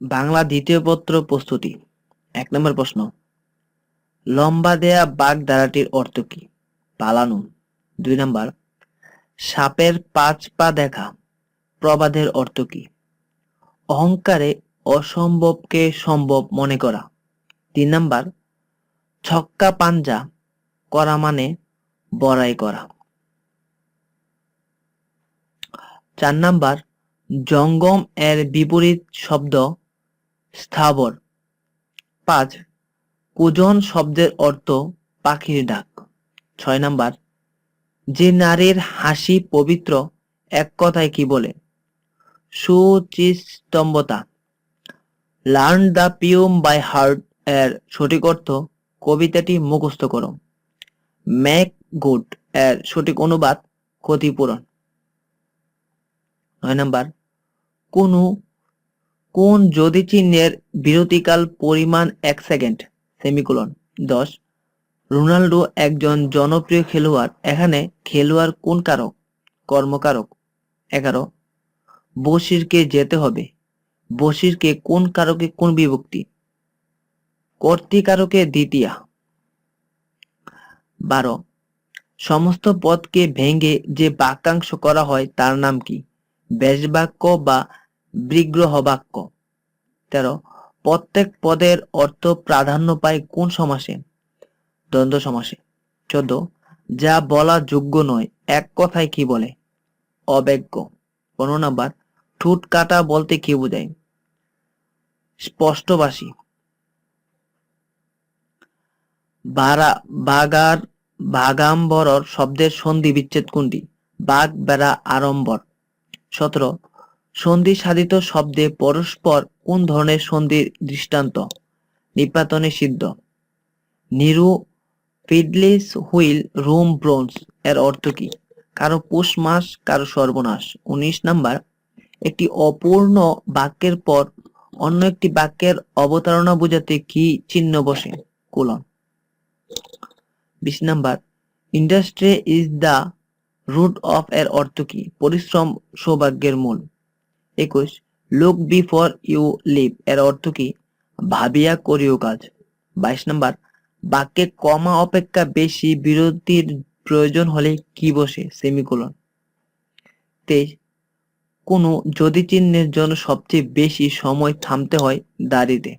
বাংলা দ্বিতীয় পত্র প্রস্তুতি। এক নম্বর প্রশ্ন। লম্বা দেয়া বাঘ ধারাটির অর্থ কি? পালানো। দুই নম্বর। সাপের পাঁচ পা দেখা। প্রবাদের অর্থ কি? অহংকারে অসম্ভবকে সম্ভব মনে করা। তিন নাম্বার। ছক্কা পাঞ্জা করা মানে বড়াই করা। চার নাম্বার। জঙ্গম এর বিপরীত শব্দ স্থাবর। পাঁচ, কুজন শব্দের অর্থ পাখির ডাক। ছয় নাম্বার, যে নারীর হাসি পবিত্র, এক কথায় কি বলে? সুচিস্তম্ভতা। Learn the poem by heart এর সঠিক অর্থ, কবিতাটি মুখস্থ করো। ম্যাক গুড এর সঠিক অনুবাদ, ক্ষতিপূরণ। নয় নাম্বার, কোন কোন যদি চিহ্নের বিরতিকাল পরিমাণ এক সেকেন্ড? সেমিকোলন। দশ। রোনাল্ডো একজন জনপ্রিয় খেলোয়াড়। এখানে খেলোয়াড় কোন কারক? কর্মকারক। এগারো। বসিরকে যেতে হবে। বসিরকে কোন কারকে কোন বিভক্তি? কর্তৃকারকে দ্বিতীয়া। বারো। সমস্ত পদকে ভেঙে যে বাক্যাংশ করা হয় তার নাম কি? ব্যাস বাক্য বা বিগ্রহ বাক্য তেরো, প্রত্যেক পদের অর্থ প্রাধান্য পায় কোন সমাসে? দ্বন্দ্ব সমাসে। চোদ্দ, যা বলা যোগ্য নয়, এক কথায় কি বলে? অবেজ্ঞ। পনেরো নাম্বার, ঠুট কাটা বলতে কি বোঝায়? স্পষ্টবাসী বারা, বাগার, বাগাম্বরর শব্দের সন্ধি বিচ্ছেদ কোনটি? বাঘ বেড়া আড়ম্বর। সতেরো সন্ধি সাধিত শব্দে পরস্পর কোন ধরনের সন্ধির দৃষ্টান্ত? নিপাতনে সিদ্ধ। Nero fiddles while Rome burns এর অর্থ কি? কারও পুষ মাস, কারও সর্বনাশ। উনিশ নাম্বার। একটি অপূর্ণ বাক্যের পর অন্য একটি বাক্যের অবতারণা বোঝাতে কি চিহ্ন বসে? কোলন। বিশ number. Industry is the root of এর অর্থ কি? পরিশ্রম সৌভাগ্যের মূল। একুশ। লুক বিফোর ইউ লিভ এর অর্থ কি? ভাবিয়া করিও কাজ। বাইশ নম্বর। বাক্যে কমা অপেক্ষা বেশি বিরতির প্রয়োজন হলে কি বসে? সেমিকোলন। তেইশ। কোন যদি চিহ্নের জন্য সবচেয়ে বেশি সময় থামতে হয় দাঁড়িতে।